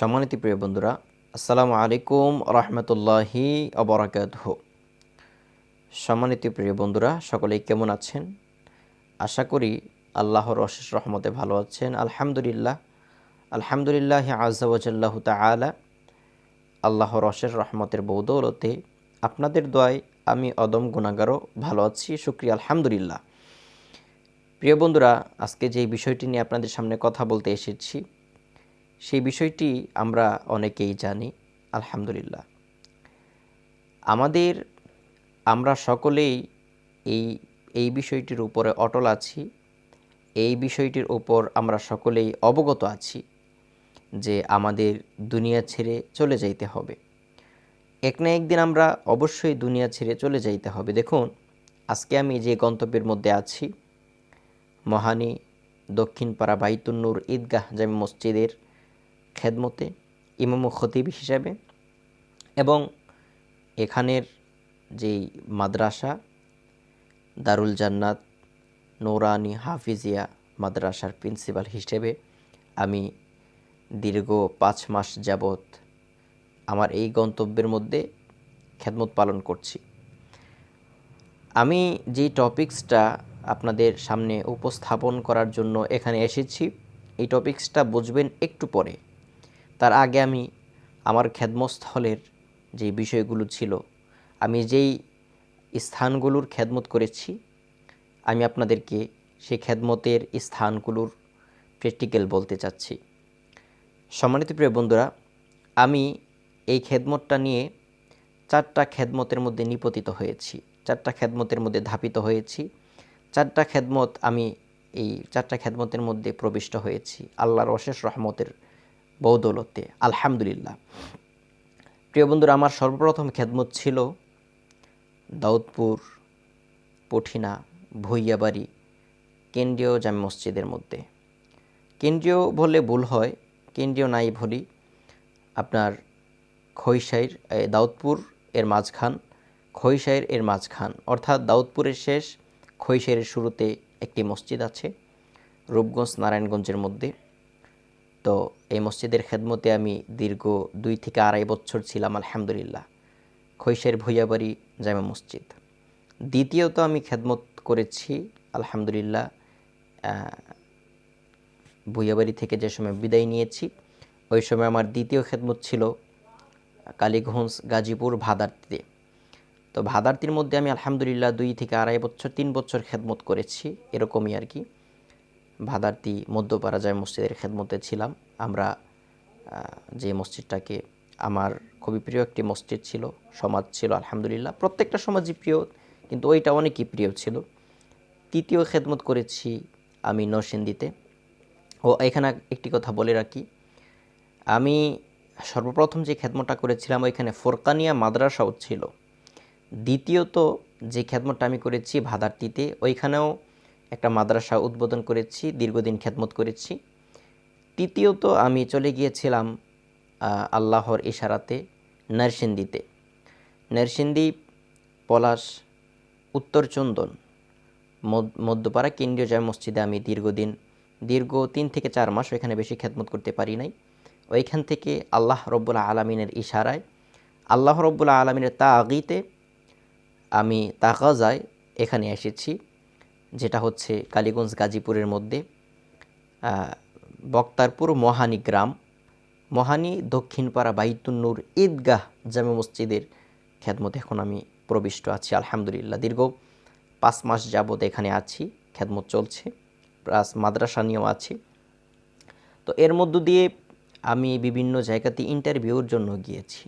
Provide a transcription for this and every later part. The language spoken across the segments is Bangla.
সম্মানিত প্রিয় বন্ধুরা, আসসালামু আলাইকুম রহমতুল্লাহি অবরাকাত সম্মানিত প্রিয় বন্ধুরা, সকলেই কেমন আছেন? আশা করি আল্লাহর অশেষ রহমতে ভালো আছেন। আলহামদুলিল্লাহ আলহামদুলিল্লাহ আজাল্লাহ তালা আল্লাহর অশেষ রহমতের বৌদৌলতে আপনাদের দোয়ায় আমি অদম গুণাগারও ভালো আছি, শুক্রিয়া, আলহামদুলিল্লাহ। প্রিয় বন্ধুরা, আজকে যে বিষয়টি নিয়ে আপনাদের সামনে কথা বলতে এসেছি সেই বিষয়টি আমরা অনেকেই জানি, আলহামদুলিল্লাহ। আমাদের, আমরা সকলেই এই এই বিষয়টির উপরে অটল আছি, এই বিষয়টির উপর আমরা সকলেই অবগত আছি যে আমাদের দুনিয়া ছেড়ে চলে যাইতে হবে। এক না একদিন আমরা অবশ্যই দুনিয়া ছেড়ে চলে যাইতে হবে। দেখুন, আজকে আমি যে গন্তব্যের মধ্যে আছি, মহানী দক্ষিণপাড়া বাইতুন্নুর ঈদগাহ জামি মসজিদের খেদমতে ইমাম খতিব হিসাবে এবং এখানের যেই মাদ্রাসা, দারুল জান্নাত, নৌরানি হাফিজিয়া মাদ্রাসার প্রিন্সিপাল হিসেবে আমি দীর্ঘ পাঁচ মাস যাবৎ আমার এই গন্তব্যের মধ্যে খেদমত পালন করছি। আমি যে টপিক্সটা আপনাদের সামনে উপস্থাপন করার জন্য এখানে এসেছি, এই টপিক্সটা বুঝবেন একটু পরে। তার আগে আমি আমার খেদমস্থলের যে বিষয়গুলো ছিল, আমি যেই স্থানগুলোর খেদমত করেছি, আমি আপনাদেরকে সেই খেদমতের স্থানগুলোর প্র্যাকটিক্যাল বলতে চাচ্ছি। সম্মানিত প্রিয় বন্ধুরা, আমি এই খেদমতটা নিয়ে চারটা খেদমতের মধ্যে নিপতিত হয়েছি, চারটা খেদমতের মধ্যে ধাপিত হয়েছি, চারটা খেদমত আমি এই চারটা খেদমতের মধ্যে প্রবিষ্ট হয়েছি, আল্লাহর অশেষ রহমতের বৌদৌলতে, আলহামদুলিল্লাহ। প্রিয় বন্ধুরা, আমার সর্বপ্রথম খেদমত ছিল দাউদপুর, পঠিনা, ভুইয়াবাড়ি, কেন্দ্রীয় জামে মসজিদের মধ্যে। কেন্দ্রীয় বলে ভুল হয়, কেন্দ্রীয় নাই বলি আপনার খৈশাইর দাউদপুর এর মাঝখান, খৈশাইর এর মাঝখান। অর্থাৎ দাউদপুরের শেষ খৈশাইরের শুরুতে একটি মসজিদ আছে, রূপগঞ্জ, নারায়ণগঞ্জের মধ্যে। তো এই মসজিদের খেদমতে আমি দীর্ঘ দুই থেকে আড়াই বছর ছিলাম, আলহামদুলিল্লাহ। খৈশের ভুইয়াবাড়ি জামা মসজিদ। দ্বিতীয়ত আমি খেদমত করেছি, আলহামদুলিল্লাহ ভুইয়াবাড়ি থেকে যে সময় বিদায় নিয়েছি, ওই সময় আমার দ্বিতীয় খেদমত ছিল কালীগঞ্জ গাজীপুর ভাদার্তিতে। তো ভাদার্তির মধ্যে আমি আলহামদুলিল্লাহ দুই থেকে আড়াই বছর, তিন বছর খেদমত করেছি, এরকমই আর কি। ভাদার্তি মধ্যপাড়া যায় মসজিদের খেদমতে ছিলাম। আমরা যে মসজিদটাকে, আমার খুবই প্রিয় একটি মসজিদ ছিল, সমাজ ছিল, আলহামদুলিল্লাহ। প্রত্যেকটা সমাজই প্রিয়, কিন্তু ওইটা অনেকই প্রিয় ছিল। তৃতীয় খেদমত করেছি আমি নরসিন্দিতে ও, এখানে একটি কথা বলে রাখি। আমি সর্বপ্রথম যে খেদমতটা করেছিলাম, ওইখানে ফোরকানিয়া মাদ্রাসাও ছিল। দ্বিতীয়ত যে খেদমতটা আমি করেছি ভাদার্তিতে ওইখানেও একটা মাদ্রাসা উদ্বোধন করেছি, দীর্ঘদিন খেদমত করেছি। তৃতীয়ত আমি চলে গিয়েছিলাম আল্লাহর ইশারাতে নারসিন্দিতে নারসিন্দি পলাশ, উত্তর চন্দন মধ্যপাড়া কেন্দ্রীয় জয় মসজিদে আমি দীর্ঘদিন, দীর্ঘ তিন থেকে চার মাস ওইখানে বেশি খেদমত করতে পারি নাই। ওইখান থেকে আল্লাহ রব্বুল্লা আলমিনের ইশারায়, আল্লাহ রব্বুল্লা আলমিনের তা আগিতে আমি তাকাজায় এখানে এসেছি। যেটা হচ্ছে কালীগঞ্জ, গাজীপুরের মধ্যে। বক্তারপুর মহানি গ্রাম, মহানি দক্ষিণপাড়া বাইতুন্নুর ঈদগাহ জামে মসজিদের খেদমত এখন আমি প্রবিষ্ট আছি, আলহামদুলিল্লাহ। দীর্ঘ পাঁচ মাস যাবৎ এখানে আছি, খেদমত চলছে, প্লাস মাদ্রাসা নিয়েও আছি। তো এর মধ্য দিয়ে আমি বিভিন্ন জায়গাতে ইন্টারভিউর জন্য গিয়েছি।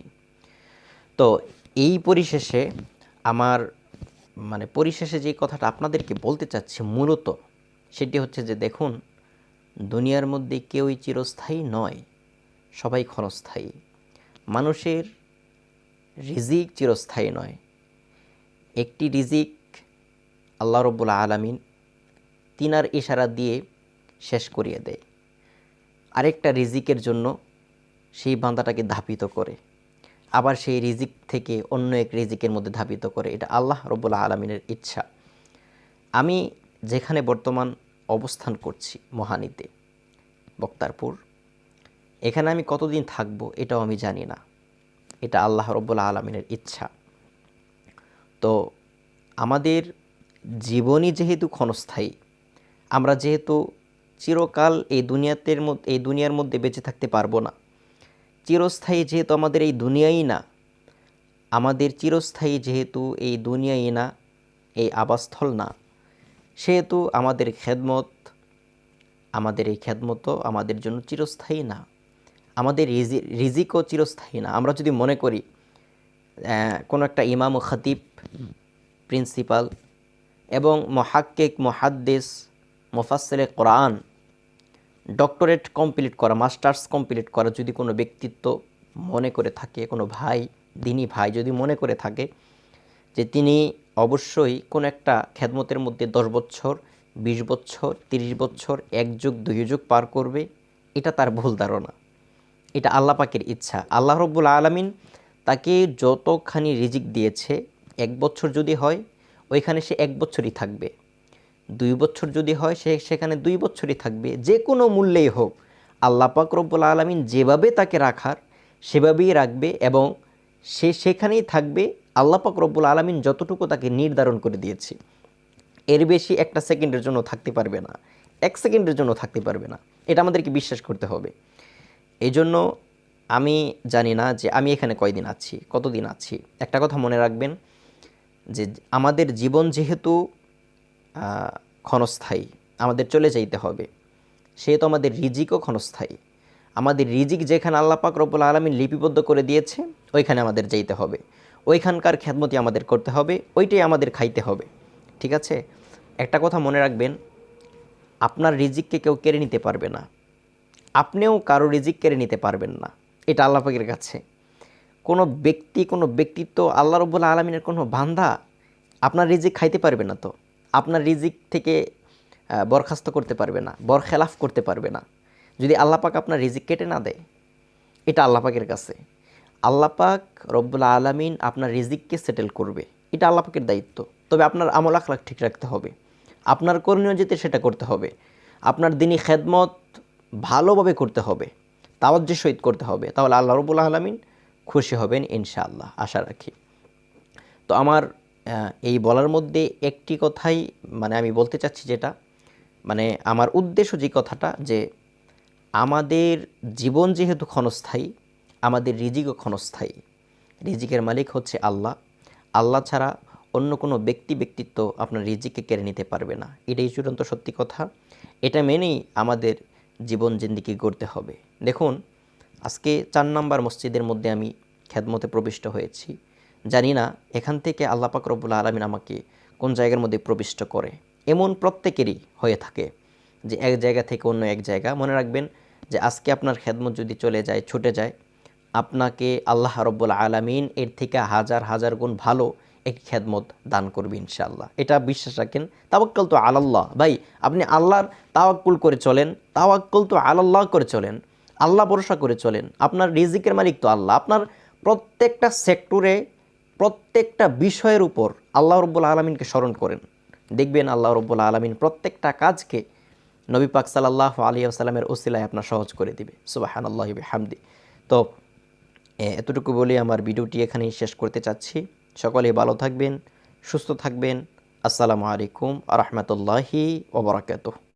তো এই পরিশেষে আমার মানে পরিশেষে যে কথাটা আপনাদেরকে বলতে চাচ্ছি মূলত, সেটি হচ্ছে যে দেখুন, দুনিয়ার মধ্যে কেউই চিরস্থায়ী নয়, সবাই ক্ষণস্থায়ী। মানুষের রিজিক চিরস্থায়ী নয়। একটি রিজিক আল্লাহ রব্বুল্লা আলামিন তিনার ইশারা দিয়ে শেষ করিয়ে দেয়। আরেকটা রিজিকের জন্য সেই বান্দাটাকে ধাপিত করে। আবার সেই রিজিক থেকে অন্য এক রিজিকের মধ্যে ধাবিত করে। এটা আল্লাহ রব্বুল্লা আলমিনের ইচ্ছা। আমি যেখানে বর্তমান অবস্থান করছি মহানিতে, বক্তারপুর, এখানে আমি কতদিন থাকব এটাও আমি জানি না। এটা আল্লাহ রব্বুল আলমিনের ইচ্ছা। তো আমাদের জীবনই যেহেতু ক্ষণস্থায়ী, আমরা যেহেতু চিরকাল এই দুনিয়াতের এই দুনিয়ার মধ্যে বেঁচে থাকতে পারব না। চিরস্থায়ী যেহেতু আমাদের এই দুনিয়াই না, আমাদের চিরস্থায়ী যেহেতু এই দুনিয়াই না, এই আবাসস্থল না, সেহেতু আমাদের খেদমত, আমাদের এই খেদমতও আমাদের জন্য চিরস্থায়ী না, আমাদের রিজি, রিজিকও চিরস্থায়ী না। আমরা যদি মনে করি কোনো একটা ইমাম খতিব, প্রিন্সিপাল এবং মহাক্কেক, মহাদ্দেস মোফাসলে কোরআন ডক্টরেট কমপ্লিট করা মাস্টার্স কমপ্লিট করা যদি কোনো ব্যক্তিত্ব মনে করে থাকে, কোনো ভাই, দিনী ভাই যদি মনে করে থাকে যে তিনি অবশ্যই কোনো একটা খেদমতের মধ্যে দশ বছর, বিশ বছর, তিরিশ বছর, এক যুগ, দুই যুগ পার করবে, এটা তার ভুল ধারণা। এটা আল্লাহ পাকের ইচ্ছা। আল্লাহ রব্বুল আলমিন তাকে যতখানি রিজিক দিয়েছে, এক বছর যদি হয়, ওইখানে সে এক বছরই থাকবে। দুই বছর যদি হয়, সে সেখানে দুই বছরই থাকবে। যে কোনো মূল্যেই হোক, আল্লাহ পাক রব্বুল আলমিন যেভাবে তাকে রাখার, সেভাবেই রাখবে এবং সে সেখানেই থাকবে। আল্লাহ পাক রব্বুল আলমিন যতটুকু তাকে নির্ধারণ করে দিয়েছে। এর বেশি একটা সেকেন্ডের জন্য থাকতে পারবে না। এক সেকেন্ডের জন্য থাকতে পারবে না। এটা আমাদেরকে বিশ্বাস করতে হবে। এই জন্য আমি জানি না যে আমি এখানে কয়দিন আছি, কতদিন আছি। একটা কথা মনে রাখবেন যে আমাদের জীবন যেহেতু ক্ষণস্থায়ী। আমাদের চলে যাইতে হবে। সেহেতু আমাদের রিজিকও ক্ষণস্থায়ী। আমাদের রিজিক যেখানে আল্লাহ পাক রব্বুল আলমিন লিপিবদ্ধ করে দিয়েছে, ওইখানে আমাদের যেতে হবে। ওইখানকার খ্যাতমতি আমাদের করতে হবে, ওইটাই আমাদের খাইতে হবে। ঠিক আছে? একটা কথা মনে রাখবেন, আপনার রিজিককে কেউ কেড়ে নিতে পারবে না। আপনিও কারও রিজিক কেড়ে নিতে পারবেন না। এটা আল্লাহ পাকের কাছে। কোনো ব্যক্তি, কোনো ব্যক্তিত্ব আল্লাহ রব্বুল আলমিনের কোনো বান্ধা আপনার রিজিক খাইতে পারবে না তো। আপনার রিজিক থেকে বরখাস্ত করতে পারবে না, বরখেলাফ করতে পারবে না। যদি আল্লাহ পাক আপনার রিজিক কেটে না দেয়, এটা আল্লাহ পাকের কাছে। আল্লাহ পাক রব্বুল আলমিন আপনার রিজিককে সেটেল করবে। এটা আল্লাহ পাকের দায়িত্ব। তবে আপনার আমল আখলাক ঠিক রাখতে হবে। আপনার করণীয় যেতে সেটা করতে হবে। আপনার দিনই খেদমত ভালোভাবে করতে হবে। তাওয়াজ্জের সহিত করতে হবে। তাহলে আল্লাহ রবুল আলমিন খুশি হবেন ইনশাআল্লাহ। আশা রাখি। তো আমার এই বলার মধ্যে একটি কথাই মানে আমি বলতে চাচ্ছি যেটা মানে আমার উদ্দেশ্য যে কথাটা যে আমাদের জীবন যেহেতু ক্ষণস্থায়ী, আমাদের রিজিকও ক্ষণস্থায়ী। রিজিকের মালিক হচ্ছে আল্লাহ। আল্লাহ ছাড়া অন্য কোনো ব্যক্তি ব্যক্তিত্ব আপনার রিজিককে কেড়ে নিতে পারবে না। এটাই চূড়ান্ত সত্যি কথা। এটা মেনেই আমাদের জীবন জিন্দিগি গড়তে হবে। দেখুন, আজকে চার নম্বর মসজিদের মধ্যে আমি খ্যাতমতে প্রবিষ্ট হয়েছি। জানি না, এখান থেকে আল্লাহ পাক রব্বুল আলমিন আমাকে কোন জায়গার মধ্যে প্রবিষ্ট করে। এমন প্রত্যেকেরই হয়ে থাকে যে এক জায়গা থেকে অন্য এক জায়গা। মনে রাখবেন যে আজকে আপনার খেদমত যদি চলে যায়, ছুটে যায়, আপনাকে আল্লাহ রব্বুল আলমিন এর থেকে হাজার হাজার গুণ ভালো একটি খেদমত দান করবে ইনশাআল্লাহ। এটা বিশ্বাস রাখেন। তাওয়াক্কাল তো আলাল্লাহ। ভাই, আপনি আল্লাহর তাওয়াক্কুল করে চলেন, তাওয়াক্কুল তো আলাল্লাহ করে চলেন, আল্লাহ ভরসা করে চলেন। আপনার রিজিকের মালিক তো আল্লাহ। আপনার প্রত্যেকটা সেক্টরে প্রত্যেকটা বিষয়ের উপর আল্লাহ রব্বুল আলমিনকে স্মরণ করেন। দেখবেন আল্লাহ রব্বুল আলমিন প্রত্যেকটা কাজকে নবী পাক সাল্লাহ আলী আসালামের ওসিলায় আপনার সহজ করে দিবে। সুবাহান আল্লাহ হামদি তো এতটুকু বলে আমার ভিডিওটি এখানেই শেষ করতে চাচ্ছি। সকলে ভালো থাকবেন, সুস্থ থাকবেন। আসসালামু আলাইকুম আ রহমতুল্লাহি ওবরাকাতুহ